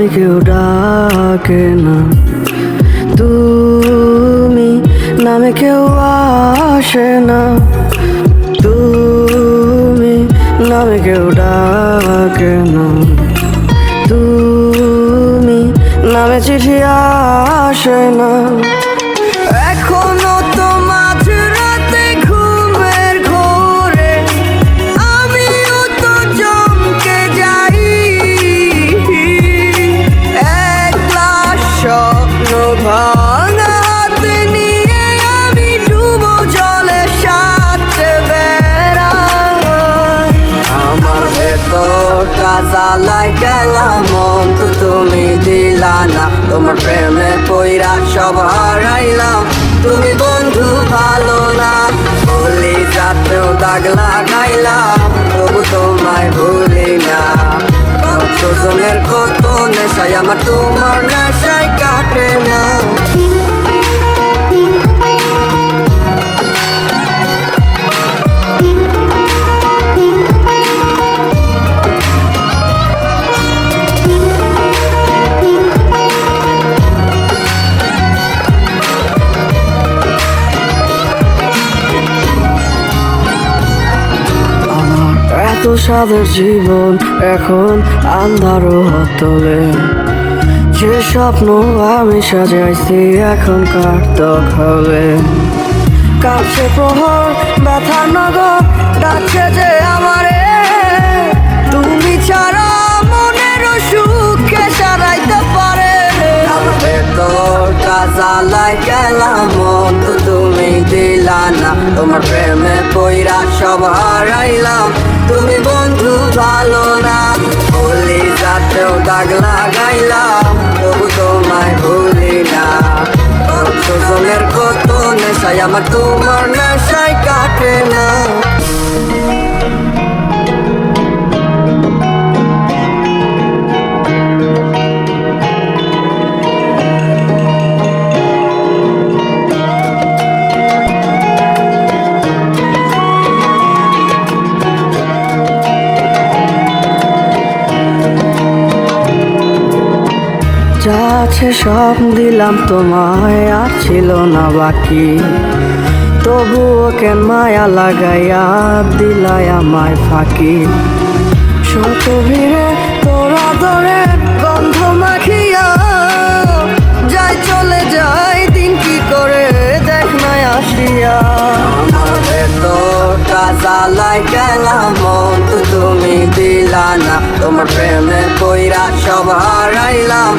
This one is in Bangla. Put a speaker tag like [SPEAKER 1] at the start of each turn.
[SPEAKER 1] আমি কেউ ডাকে না। তুমি নামে কেউ আসে না। তুমি নামে কেউ ডাকে না। তুমি নামে চিঠি আসে না। ভেতরটা জ্বালাই গেলাম মন তো তুমি দিলা না। তোমার প্রেমে পইরা সব হারাইলাম। তুমি বন্ধু ভালো না, বলি যাতেও দাগ লাগাইলাম। তবু তোমায় এত সাদের জীবন এখন আন্ধারও হতলে। যে স্বপ্ন আমি সাজাইছি এখন কার দখলে? কাছে প্রহর, ব্যথা নগর, ডাকছে যে আমারে। তুমি ছাড়া মনের সুখে সারাইতে পারে ভেতরটা জ্বালাই গেলাম তুমি দিলা না। তোমার প্রেমে পইরা সব হারাইলাম। আমার তোমার নেশায় আছে সব দিলাম তোমায়, আর ছিল না বাকি। তবুও কেন মায়া লাগাইয়া দিলাই আমায় ফাঁকি? শত ভিড়ে তোরা ধরে গন্ধ মাখিয়া যাই চলে যাই, দিন কি করে দেখ নাই আসিয়া। জ্বালাই গেলাম মন, তুমি দিলা না। তোমার প্রেমে পইরা সব হারাইলাম।